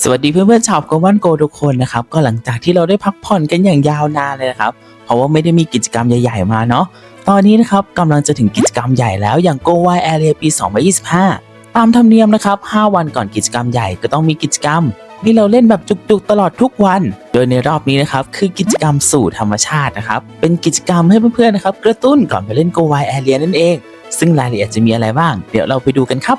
สวัสดีเพื่อนๆชาวโกวันโกทุกคนนะครับก็หลังจากที่เราได้พักผ่อนกันอย่างยาวนานเลยนะครับเพราะว่าไม่ได้มีกิจกรรมใหญ่ๆมาเนาะตอนนี้นะครับกำลังจะถึงกิจกรรมใหญ่แล้วอย่าง Go Wild Area ปี 2025 ตามธรรมเนียมนะครับ 5 วันก่อนกิจกรรมใหญ่ก็ต้องมีกิจกรรมที่เราเล่นแบบจุกๆตลอดทุกวัน โดยในรอบนี้นะครับคือกิจกรรมสู่ธรรมชาตินะครับเป็นกิจกรรมให้เพื่อนๆนะครับกระตุ้นก่อนไปเล่น Go Wild Area นั่นเอง ซึ่งรายละเอียดจะมีอะไรบ้าง เดี๋ยวเราไปดูกันครับ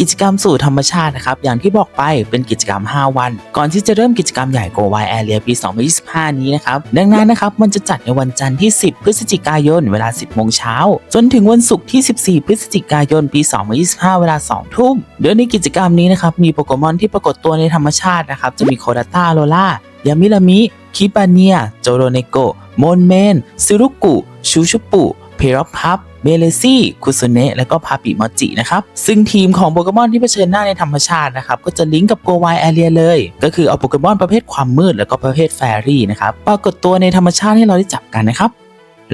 กิจกรรมสู่ธรรมชาตินะครับ อย่างที่บอกไปเป็นกิจกรรม 5 วัน ก่อนที่จะเริ่มกิจกรรมใหญ่ Go Wild Area ปี 2025 นี้นะครับ ดังนั้นนะครับ มันจะจัดในวันจันทร์ที่ 10 พฤศจิกายน เวลา 10 โมงเช้า จนถึงวันศุกร์ที่ 14 พฤศจิกายน ปี 2025 เวลา 2 ทุ่ม โดยในกิจกรรมนี้นะครับ มีโปเกมอนที่ปรากฏตัวในธรรมชาตินะครับ จะมีโคดาต้าโลล่ายามิรามิ คิปาเนีย โจโรเนโกโมนเมน ซิรุกุ ชูชุปุ เพรอพับ เบเลซี่คุซุเนะและก็พาปิมอจินะครับซึ่งทีมของโปเกมอนที่เผชิญหน้าในธรรมชาตินะครับก็จะลิงก์กับโกวายแอเรียเลย ก็คือเอาโปเกมอนประเภทความมืด แล้วก็ประเภทแฟรี่นะครับปรากฏตัวในธรรมชาติให้เราได้จับกันนะครับ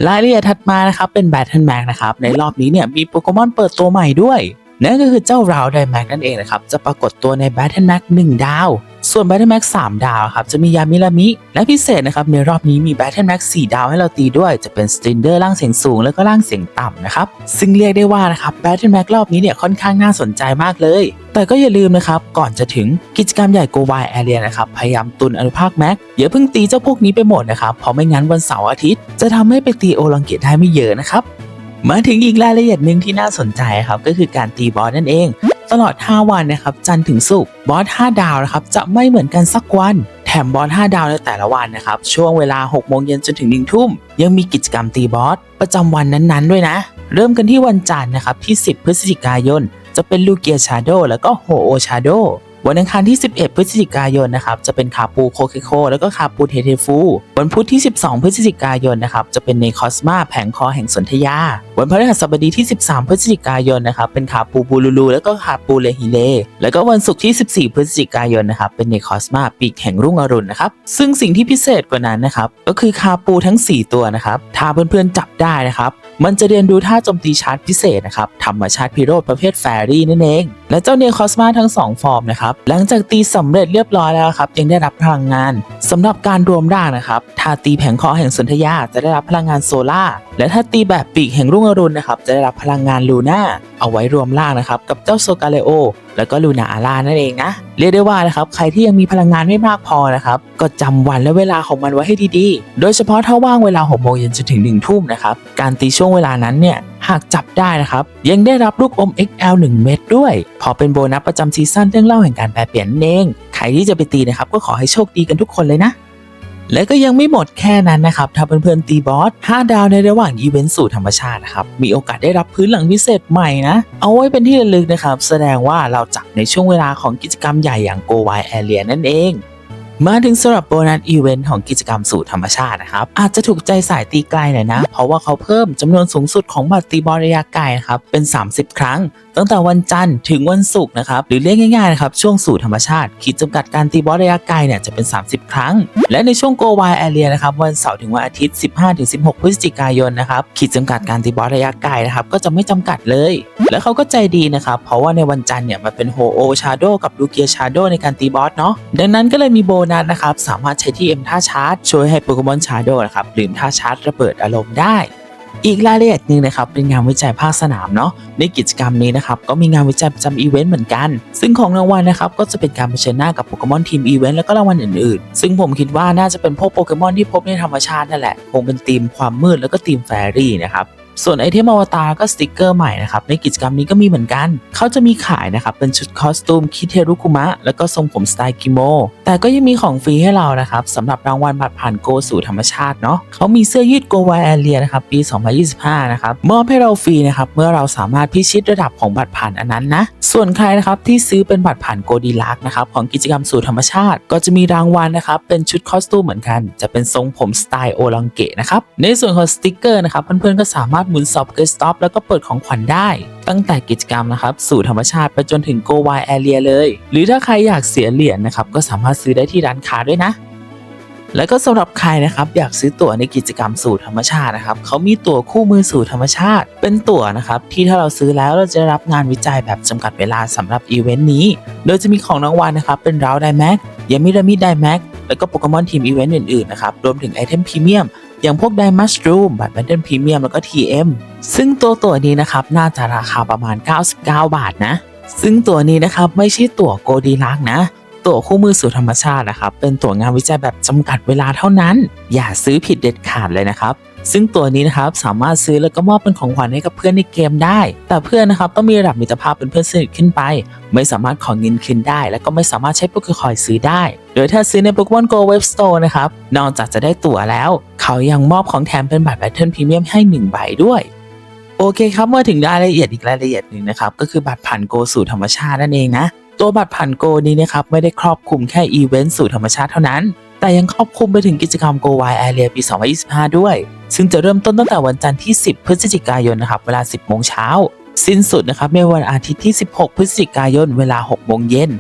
รายละเอียดถัดมานะครับเป็นแบทเทิลแม็กนะครับในรอบนี้เนี่ยมีโปเกมอนเปิดตัวใหม่ด้วยนั่นก็คือเจ้าราวไดแม็กนั่นเองนะครับจะปรากฏตัวในแบทเทิลแม็ก1ดาว ส่วนแบทเทิลแม็ก3ดาวครับจะมียามิรามิ และพิเศษนะครับในรอบนี้มีแบทเทิลแม็ก4ดาวให้เราตีด้วยจะเป็นสตินเดอร์ล่างเสียงสูงแล้วก็ล่างเสียงต่ำนะครับซึ่งเรียกได้ว่านะครับแบทเทิลแม็กรอบนี้เนี่ยค่อนข้างน่าสนใจมากเลย แต่ก็อย่าลืมนะครับก่อนจะถึงกิจกรรมใหญ่โกวายแอเรียนะครับพยายามตุนอนุภาคแม็กอย่าเพิ่งตีเจ้าพวกนี้ไปหมดนะครับเพราะไม่งั้นวันเสาร์อาทิตย์ จะทำให้ไปตีโอลังเกตได้ไม่เยอะนะครับมาถึงอีกรายละเอียดหนึ่งที่น่าสนใจครับก็คือการตีบอสนั่นเอง ตลอด 5 วันนะครับจันทร์ถึงศุกร์บอส5ดาวนะครับจะไม่เหมือนกันสักวัน แถมบอส5ดาวในแต่ละวันนะครับช่วงเวลา6โมงเย็นจนถึง1ทุ่มยังมีกิจกรรมตีบอสประจำวันนั้นๆ ด้วยนะ เริ่มกันที่วันจันทร์นะครับที่ 10 พฤศจิกายน จะเป็นลูเกียชาโดแล้วก็โฮโอชาโด วันอังคารที่ 11 พฤศจิกายนนะครับจะเป็นคาปูโคเคโคแล้วก็คาปูเทเทฟู วันพุธที่ 12 พฤศจิกายนนะครับจะเป็นเนคอสมาแผงคอแห่งสนธยา วันพฤหัสบดีที่ 13 พฤศจิกายนนะครับเป็นคาปูบูลูลูแล้วก็คาปูเลฮิเล แล้วก็วันศุกร์ที่ 14 พฤศจิกายนนะครับเป็นเนคอสมาปีกแห่งรุ่งอรุณนะครับซึ่งสิ่งที่พิเศษกว่านั้นนะครับก็คือคาปูทั้ง 4 ตัวนะครับถ้าเพื่อนๆจับได้นะครับ มันจะเรียนรู้ท่าโจมตีชาร์จพิเศษนะครับธรรมชาติพิโรธประเภทแฟรี่นั่นเอง และเจ้าเนคอสมาทั้ง 2 ฟอร์มนะครับ หลังจากตีสำเร็จเรียบร้อยแล้วครับยังได้รับพลังงานสำหรับการรวมร่างนะครับ ถ้าตีแผงคอแห่งสนธยาจะได้รับพลังงานโซล่า และถ้าตีแบบปีกแห่งรุ่งอรุณนะครับ จะได้รับพลังงานลูน่า เอาไว้รวมร่างนะครับกับเจ้าโซกาเลโอ แล้วก็ลูนาอาร่านั่นเองนะ เรียกได้ว่านะครับใครที่ยังมีพลังงานไม่มากพอนะครับก็จำวันและเวลาของมันไว้ให้ดีๆ โดยเฉพาะถ้าว่างเวลา6โมงเย็นจนถึง1ทุ่มนะครับการตีช่วงเวลานั้นเนี่ยหากจับได้นะครับ ยังได้รับลูกอม XL 1 เม็ดด้วย พอเป็นโบนัสประจำซีซั่นเรื่องเล่าแห่งการแปลเปลี่ยนเอง ใครที่จะไปตีนะครับ ก็ขอให้โชคดีกันทุกคนเลยนะ และก็ยังไม่หมดแค่นั้นนะครับถ้าเพื่อนๆตีบอส 5 ดาวในระหว่างอีเวนต์สู่ธรรมชาตินะครับ มีโอกาสได้รับพื้นหลังพิเศษใหม่นะ เอาไว้เป็นที่ระลึกนะครับ แสดงว่าเราจับในช่วงเวลาของกิจกรรมใหญ่อย่างโกวายแอเรียนั่นเอง มาถึงสำหรับโบนัสอีเวนต์ของกิจกรรมสู่ธรรมชาตินะครับ อาจจะถูกใจสายตีไกลหน่อยนะ เพราะว่าเขาเพิ่มจำนวนสูงสุดของบัตรตีบอลระยะไกลนะครับ เป็น 30 ครั้ง ตั้งแต่วันจันทร์ถึงวันศุกร์นะครับ หรือเรียกง่ายๆนะครับ ช่วงสู่ธรรมชาติขีดจำกัดการตีบอลระยะไกลเนี่ยจะเป็น 30 ครั้ง และในช่วง Go Wild Area นะครับวันเสาร์ถึงวันอาทิตย์ 15-16 พฤศจิกายนนะครับขีดจำกัดการตีบอลระยะไกลนะครับก็จะไม่จำกัดเลย และเขาก็ใจดีนะครับเพราะว่าในวันจันทร์เนี่ยมันเป็นโฮโอชาโดกับลูเกียชาโดในการตีบอสเนาะดังนั้นก็เลยมีโบนัสนะครับสามารถใช้ที่เอ็มท่าชาร์จช่วยให้โปเกมอนชาโดนะครับลืมท่าชาร์จระเบิดอารมณ์ได้อีกรายละเอียดหนึ่งนะครับเป็นงานวิจัยภาคสนามเนาะในกิจกรรมนี้นะครับก็มีงานวิจัยประจำอีเวนต์เหมือนกัน ซึ่งของรางวัลนะครับก็จะเป็นการเผชิญหน้ากับโปเกมอนทีมอีเวนต์แล้วก็รางวัลอื่นๆ ซึ่งผมคิดว่าน่าจะเป็นพวกโปเกมอนที่พบในธรรมชาตินั่นแหละคงเป็นธีมความมืดแล้วก็ธีมแฟรี่นะครับ ส่วนไอเทมอวตารก็สติกเกอร์ใหม่นะครับในกิจกรรมนี้ก็มีเหมือนกัน เขาจะมีขายนะครับเป็นชุดคอสตูมคิเทรุคุมะแล้วก็ทรงผมสไตล์กิโมแต่ก็ยังมีของฟรีให้เรานะครับสำหรับรางวัลบัตรผ่านโกสู่ธรรมชาติเนาะเขามีเสื้อยืด โกวาแอเรียนะครับปี 2025 นะครับมอบให้เราฟรีนะครับเมื่อเราสามารถพิชิตระดับของบัตรผ่านอันนั้นนะส่วนใครนะครับที่ซื้อเป็นบัตรผ่านโกดีลักนะครับของกิจกรรมสู่ธรรมชาติ ก็จะมีรางวัลนะครับเป็นชุดคอสตูมเหมือนกัน จะเป็นทรงผมสไตล์โอลังเกะนะครับในส่วนของสติกเกอร์นะครับเพื่อนๆก็สามารถหมุนสอบเกสต็อปแล้วก็เปิดของขวัญได้ตั้งแต่กิจกรรมนะครับสู่ธรรมชาติไปจนถึง Go Wild Area เลย หรือถ้าใครอยากเสียเหรียญนะครับก็สามารถซื้อได้ที่ร้านค้าด้วยนะ แล้วก็สำหรับใครนะครับอยากซื้อตั๋วในกิจกรรมสู่ธรรมชาตินะครับเขามีตั๋วคู่มือสู่ธรรมชาติ เป็นตั๋วนะครับที่ถ้าเราซื้อแล้วเราจะรับงานวิจัยแบบจำกัดเวลาสำหรับอีเวนต์นี้ โดยจะมีของรางวัลนะครับเป็นราวไดแม็กยามิรามิไดแม็กแล้วก็โปเกมอนทีมอีเวนต์อื่นๆนะครับรวมถึงไอเทมพรีเมียมอย่างพวกไดมัชรูมบัตรแบนเดนพรีเมียมแล้วก็ TM ซึ่งตัวตั๋วนี้นะครับน่าจะราคาประมาณ 99 บาทนะ ซึ่งตั๋วนี้นะครับไม่ใช่ตั๋วโกดีลักนะ ตั๋วคู่มือสู่ธรรมชาตินะครับ เป็นตั๋วงานวิจัยแบบจำกัดเวลาเท่านั้น อย่าซื้อผิดเด็ดขาดเลยนะครับ ซึ่งตัวนี้นะครับสามารถซื้อแล้วก็มอบเป็นของขวัญให้กับเพื่อนในเกมได้ แต่เพื่อนนะครับต้องมีระดับมิตรภาพเป็นเพื่อนสนิทขึ้นไป ไม่สามารถขอเงินคืนได้ และก็ไม่สามารถใช้โปเกคอยซื้อได้ โดยถ้าซื้อใน Pokemon Go Web Store นะครับ นอกจากจะได้ตั๋วแล้ว เขายังมอบของแถมเป็นบัตรแบตเทิลพรีเมียมให้หนึ่งใบด้วยโอเคครับเมื่อถึงรายละเอียดอีกรายละเอียดหนึ่งนะครับ ก็คือบัตรผ่านโกสู่ธรรมชาตินั่นเองนะ ตัวบัตรผ่านโกนี้นะครับไม่ได้ครอบคลุมแค่อีเวนต์สู่ธรรมชาติเท่านั้น แต่ยังครอบคลุมไปถึงกิจกรรม Go Wild Area ปี 2025 ด้วย ซึ่งจะเริ่มต้นตั้งแต่วันจันทร์ที่ 10 พฤศจิกายนนะครับเวลา 10 โมงเช้า สิ้นสุดนะครับในวันอาทิตย์ที่ 16 พฤศจิกายนเวลา 6 โมงเย็น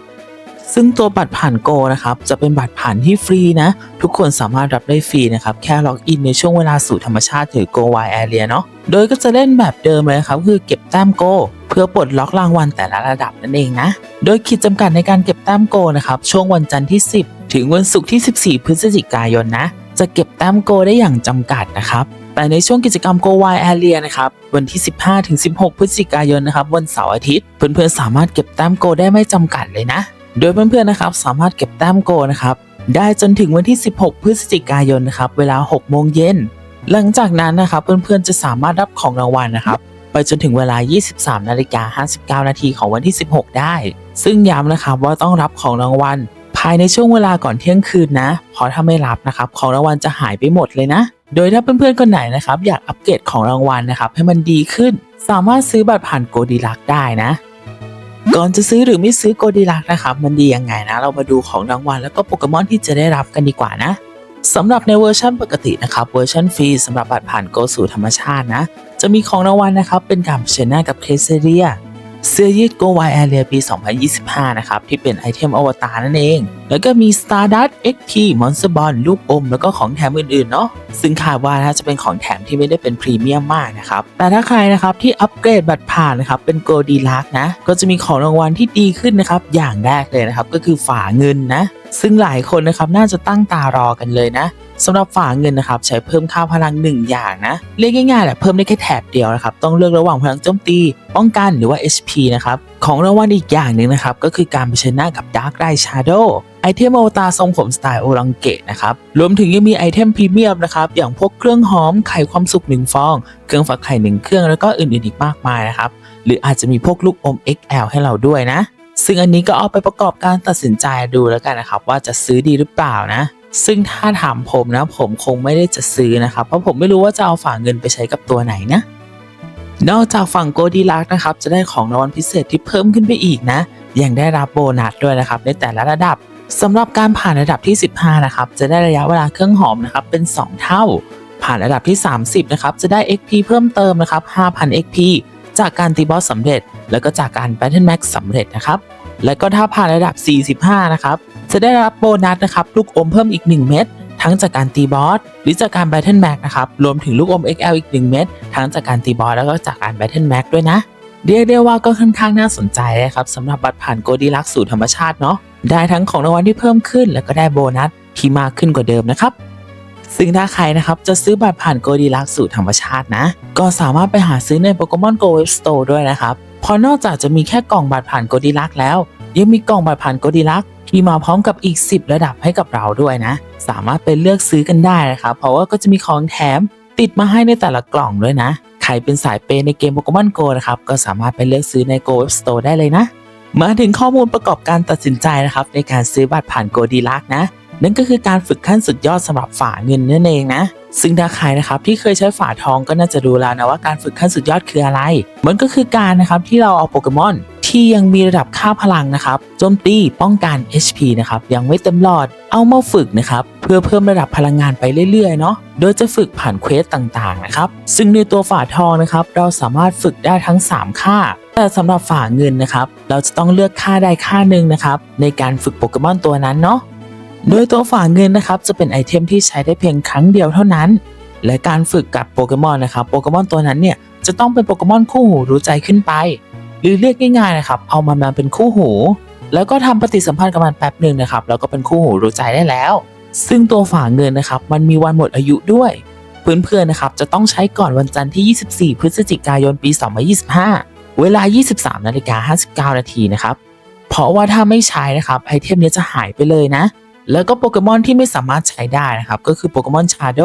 ซึ่งตัวบัตรผ่านโกนะครับจะเป็นบัตรผ่านที่ฟรีนะ ทุกคนสามารถรับได้ฟรีนะครับ แค่ล็อกอินในช่วงเวลาสู่ธรรมชาติหรือ Go Wild Area เนาะโดยก็จะเล่นแบบเดิมเลยครับคือเก็บแต้มโก เพื่อปลดล็อกรางวัลแต่ละระดับนั่นเองนะ โดยขีดจำกัดในการเก็บแต้มโกนะครับช่วงวันจันทร์ที่ 10 ถึงวันศุกร์ที่ 14 พฤศจิกายนนะ จะเก็บแต้มโกได้อย่างจำกัดนะครับแต่ในช่วงกิจกรรม Go Wild Area นะครับ วันที่ 15ถึง16 พฤศจิกายนนะครับ วันเสาร์อาทิตย์ เพื่อนๆ สามารถเก็บแต้มโกได้ไม่จำกัดเลยนะ โดยเพื่อนๆนะครับสามารถเก็บแต้มโกนะครับได้จนถึงวันที่ 16 พฤศจิกายนนะครับเวลา 6 โมงเย็น หลังจากนั้นนะครับเพื่อนๆจะสามารถรับของรางวัลนะครับไปจนถึงเวลา 23 นาฬิกา 59 นาทีของวันที่ 16 ได้ ซึ่งย้ำนะครับว่าต้องรับของรางวัล ภายในช่วงเวลาก่อนเที่ยงคืนนะ เพราะถ้าไม่รับนะครับของรางวัลจะหายไปหมดเลยนะ โดยถ้าเพื่อนๆคนไหนนะครับอยากอัปเกรดของรางวัลนะครับให้มันดีขึ้น สามารถซื้อบัตรผ่านโกดีลักได้นะ ก่อนจะซื้อหรือไม่ซื้อโกดีลักนะครับมันดียังไงนะ เรามาดูของรางวัลแล้วก็โปเกมอนที่จะได้รับกันดีกว่านะสำหรับในเวอร์ชันปกตินะครับเวอร์ชันฟรีสำหรับบัตรผ่านโกสู่ธรรมชาตินะ จะมีของรางวัลนะครับเป็นการเผชิญหน้ากับเคสเซเรีย เสื้อยืดโกวายแอเรียปี 2025 นะครับ ที่เป็นไอเทมอวตารนั่นเอง แล้วก็มี Stardust XT Monster Ball ลูกอม แล้วก็ของแถมอื่นๆ เนาะซึ่งคาดว่านะจะเป็นของแถมที่ไม่ได้เป็นพรีเมียมมากนะครับ แต่ถ้าใครนะครับที่อัปเกรดบัตรผ่านนะครับเป็นโกดีลักนะ ก็จะมีของรางวัลที่ดีขึ้นนะครับ อย่างแรกเลยนะครับ ก็คือฝาเงินนะซึ่งหลายคนนะครับน่าจะตั้งตารอกันเลยนะสำหรับฝาเงินนะครับใช้เพิ่มค่าพลัง 1 อย่างนะเรียกง่ายๆแหละเพิ่มได้แค่แถบเดียวนะครับต้องเลือกระหว่างพลังโจมตี ป้องกันหรือว่า HP นะครับของรางวัลอีกอย่างหนึ่งนะครับก็คือการเผชิญหน้ากับ Dark r i d Shadow ไอเทมอวตารทรงผมสไตล์โอรังเกตนะครับรวมถึงยังมีไอเทมพรีเมียมนะครับอย่างพวกเครื่องหอมไข่ความสุขหนึ่งฟอง เครื่องฝักไข่หนึ่งเครื่องแล้วก็อื่นๆอีกมากมายนะครับหรืออาจจะมีพวกลูกอม XL ให้เราด้วยนะ ซึ่งอันนี้ก็เอาไปประกอบการตัดสินใจดูแล้วกันนะครับ ว่าจะซื้อดีหรือเปล่านะ ซึ่งถ้าถามผมนะผมคงไม่ได้จะซื้อนะครับ เพราะผมไม่รู้ว่าจะเอาฝากเงินไปใช้กับตัวไหนนะ นอกจากฝั่งโกดีลักนะครับ จะได้ของรางวัลพิเศษที่เพิ่มขึ้นไปอีกนะ ยังได้รับโบนัสด้วยนะครับในแต่ละระดับสำหรับการผ่านระดับที่ 15 นะครับ จะได้ระยะเวลาเครื่องหอมนะครับเป็น 2 เท่า ผ่านระดับที่ 30 นะครับ จะได้ XP เพิ่มเติมนะครับ 5,000 XP จากการตีบอสสำเร็จ แล้วก็จากการ Battle Max สำเร็จนะครับ แล้วก็ถ้าผ่านระดับ 45 นะครับ จะได้รับโบนัสนะครับลูกอมเพิ่มอีก 1 เม็ดทั้งจากการตีบอสหรือจากการ Battle Max นะครับ รวมถึงลูกอม XL อีก 1 เม็ดทั้งจากการตีบอสแล้วก็จากการ Battle Max ด้วยนะ เรียกได้ว่าก็ค่อนข้างน่าสนใจนะครับสำหรับบัตรผ่านโกดีลักสู่ธรรมชาติเนาะได้ทั้งของรางวัลที่เพิ่มขึ้น แล้วก็ได้โบนัสที่มากขึ้นกว่าเดิมนะครับ ซึ่งถ้าใครนะครับจะซื้อบัตรผ่านโกดีลักสู่ธรรมชาตินะ ก็สามารถไปหาซื้อใน Pokemon Go Web Store ด้วยนะครับเพราะนอกจากจะมีแค่กล่องบัตรผ่านโกดีลักแล้ว ยังมีกล่องบัตรผ่านโกดีลักที่มาพร้อมกับอีก 10 ระดับให้กับเราด้วยนะ สามารถไปเลือกซื้อกันได้นะครับ เพราะว่าก็จะมีของแถมติดมาให้ในแต่ละกล่องด้วยนะ ใครเป็นสายเปย์ในเกม Pokemon Go นะครับ ก็สามารถไปเลือกซื้อใน Go Web Store ได้เลยนะ มาถึงข้อมูลประกอบการตัดสินใจนะครับ ในการซื้อบัตรผ่านโกดีลักนะ นั่นก็คือการฝึกขั้นสุดยอดสำหรับฝาเงินนั่นเองนะซึ่งถ้าใครนะครับที่เคยใช้ฝาทองก็น่าจะรู้แล้วนะว่าการฝึกขั้นสุดยอดคืออะไร มันก็คือการนะครับที่เราเอาโปเกมอนที่ยังมีระดับค่าพลังนะครับโจมตีป้องกัน HP นะครับยังไม่เต็มหลอดเอามาฝึกนะครับเพื่อเพิ่มระดับพลังงานไปเรื่อยๆเนาะโดยจะฝึกผ่านเควสต่างๆนะครับซึ่งในตัวฝาทองนะครับเราสามารถฝึกได้ทั้ง 3 ค่า แต่สำหรับฝาเงินนะครับเราจะต้องเลือกค่าใดค่าหนึ่งนะครับในการฝึกโปเกมอนตัวนั้นเนาะ โดยตัวฝาเงินนะครับจะเป็นไอเทมที่ใช้ได้เพียงครั้งเดียวเท่านั้น และการฝึกกับโปเกมอนนะครับโปเกมอนตัวนั้นเนี่ยจะต้องเป็นโปเกมอนคู่หูรู้ใจขึ้นไป หรือเรียกง่ายๆนะครับเอามันมาเป็นคู่หู แล้วก็ทำปฏิสัมพันธ์กับมันแป๊บหนึ่งนะครับแล้วก็เป็นคู่หูรู้ใจได้แล้ว ซึ่งตัวฝาเงินนะครับมันมีวันหมดอายุด้วยเพื่อนๆนะครับจะต้องใช้ก่อนวันจันทร์ที่ 24 พฤศจิกายนปี 2025 เวลา 23นาฬิกา59นาทีนะครับเพราะว่าถ้าไม่ใช้นะครับไอเทมนี้จะหายไปเลยนะ แล้วก็โปเกมอนที่ไม่สามารถใช้ได้นะครับก็คือโปเกมอนชาโด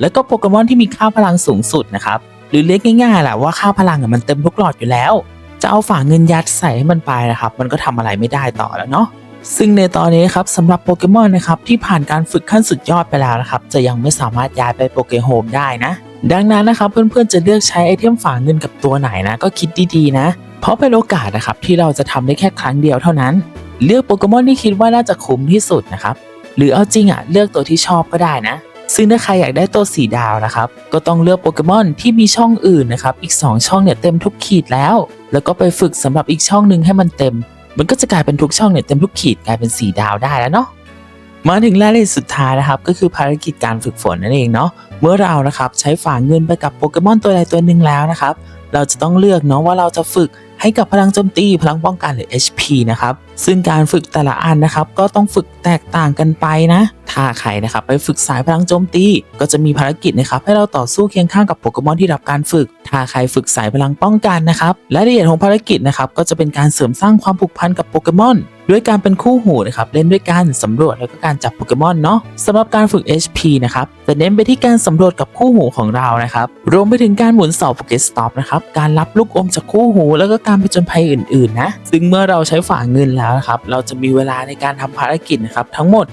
แล้วก็โปเกมอนที่มีค่าพลังสูงสุดนะครับหรือเรียกง่ายๆแหละว่าค่าพลังมันเต็มทุกหลอดอยู่แล้ว จะเอาฝาเงินยัดใส่ให้มันไปนะครับมันก็ทำอะไรไม่ได้ต่อแล้วเนาะซึ่งในตอนนี้ครับสำหรับโปเกมอนนะครับที่ผ่านการฝึกขั้นสุดยอดไปแล้วนะครับจะยังไม่สามารถย้ายไปโปเกโฮมได้นะ ดังนั้นนะครับเพื่อนๆจะเลือกใช้ไอเทมฝาเงินกับตัวไหนนะก็คิดดีๆนะ เพราะเป็นโอกาสนะครับที่เราจะทำได้แค่ครั้งเดียวเท่านั้น เลือกโปเกมอนที่คิดว่าน่าจะคุ้มที่สุดนะครับ หรือเอาจริงอะเลือกตัวที่ชอบก็ได้นะ ซึ่งถ้าใครอยากได้ตัวสีดาวนะครับ ก็ต้องเลือกโปเกมอนที่มีช่องอื่นนะครับ อีก 2 ช่องเนี่ยเต็มทุกขีดแล้ว แล้วก็ไปฝึกสำหรับอีกช่องหนึ่งให้มันเต็ม มันก็จะกลายเป็นทุกช่องเนี่ยเต็มทุกขีดกลายเป็นสีดาวได้แล้วเนาะมาถึงรายละเอียดสุดท้ายนะครับ ก็คือภารกิจการฝึกฝนนั่นเองเนาะเมื่อเรานะครับใช้ฝาเงินไปกับโปเกมอนตัวใดตัวหนึ่งแล้วนะครับ เราจะต้องเลือกเนาะว่าเราจะฝึก ให้กับพลังโจมตี พลังป้องกันหรือ HP นะครับ ซึ่งการฝึกแต่ละอันนะครับ ก็ต้องฝึกแตกต่างกันไปนะ ถ้าใครนะครับไปฝึกสายพลังโจมตี ก็จะมีภารกิจนะครับให้เราต่อสู้เคียงข้างกับโปเกมอนที่รับการฝึก ถ้าใครฝึกสายพลังป้องกันนะครับรายละเอียดของภารกิจนะครับก็จะเป็นการเสริมสร้างความผูกพันกับโปเกมอน ด้วยการเป็นคู่หูนะครับเล่นด้วยกันสำรวจแล้วก็การจับโปเกมอนเนาะสำหรับการฝึก HP นะครับจะเน้นไปที่การสำรวจกับคู่หูของเรานะครับรวมไปถึงการหมุนเสาโปเกสต็อปนะครับการรับลูกอมจากคู่หู แล้วก็การผจญภัยอื่นๆนะซึ่งเมื่อเราใช้ฝาเงินแล้วนะครับเราจะมีเวลาในการทำภารกิจนะครับทั้งหมด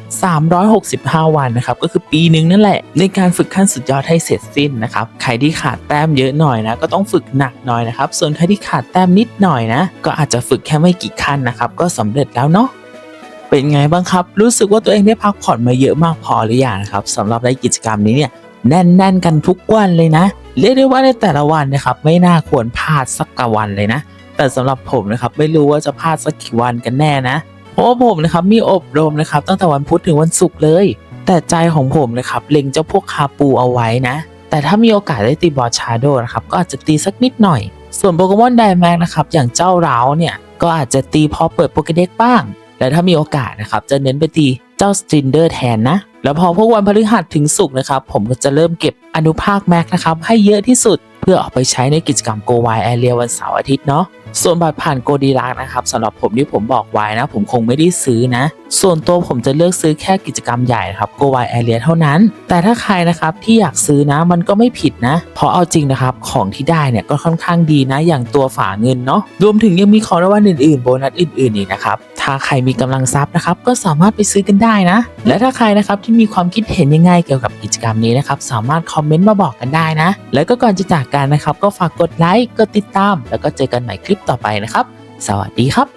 365 วันนะครับก็คือปีหนึ่งนั่นแหละ ในการฝึกขั้นสุดยอดให้เสร็จสิ้นนะครับใครที่ขาดแต้มเยอะหน่อยนะก็ต้องฝึกหนักหน่อยนะครับส่วนใครที่ขาดแต้มนิดหน่อยนะก็อาจจะฝึกแค่ไม่กี่ขั้นนะครับก็สำเร็จแล้วเนาะเป็นไงบ้างครับ รู้สึกว่าตัวเองได้พักผ่อนมาเยอะมากพอหรือยังครับสำหรับในกิจกรรมนี้เนี่ยแน่นๆกันทุกวันเลยนะ เรียกได้ว่าในแต่ละวันนะครับ ไม่น่าควรพลาดสักวันเลยนะ แต่สำหรับผมนะครับไม่รู้ว่าจะพลาดสักกี่วันกันแน่นะเพราะว่าผมนะครับมีอบรมนะครับ ตั้งแต่วันพุธถึงวันศุกร์เลย แต่ใจของผมนะครับเล็งเจ้าพวกคาปูเอาไว้นะ แต่ถ้ามีโอกาสได้ตีบอชาโดนะครับก็อาจจะตีสักนิดหน่อย ส่วนโปเกมอนไดแมกนะครับอย่างเจ้าร้าวเนี่ย ก็อาจจะตีพอเปิดโปเกเด็กบ้าง และถ้ามีโอกาสนะครับ จะเน้นไปตีเจ้าสตรินเดอร์แทนนะ แล้วพอพวกวันพฤหัสถึงศุกร์นะครับ ผมก็จะเริ่มเก็บอนุภาคแม็กนะครับ ให้เยอะที่สุด เพื่อออกไปใช้ในกิจกรรมโกวายแอเรียวันเสาร์อาทิตย์เนาะ ส่วนบัตรผ่านโกดีลักนะครับสำหรับผมที่ผมบอกไว้นะ ผมคงไม่ได้ซื้อนะ ส่วนตัวผมจะเลือกซื้อแค่กิจกรรมใหญ่นะครับโกวายแอเรียเท่านั้น แต่ถ้าใครนะครับที่อยากซื้อนะมันก็ไม่ผิดนะ เพราะเอาจริงนะครับของที่ได้เนี่ยก็ค่อนข้างดีนะ อย่างตัวฝาเงินเนาะรวมถึงยังมีของรางวัลอื่นๆ โบนัสอื่นๆอีกนะครับถ้าใครมีกำลังทรัพย์นะครับก็สามารถไปซื้อกันได้นะ และถ้าใครนะครับที่มีความคิดเห็นยังไงเกี่ยวกับกิจกรรมนี้นะครับสามารถคอมเมนต์มาบอกกันได้นะ แล้วก็ก่อนจะจากกันนะครับก็ฝากกดไลค์กดติดตาม แล้วก็เจอกันใหม่คลิปต่อไปนะครับ สวัสดีครับ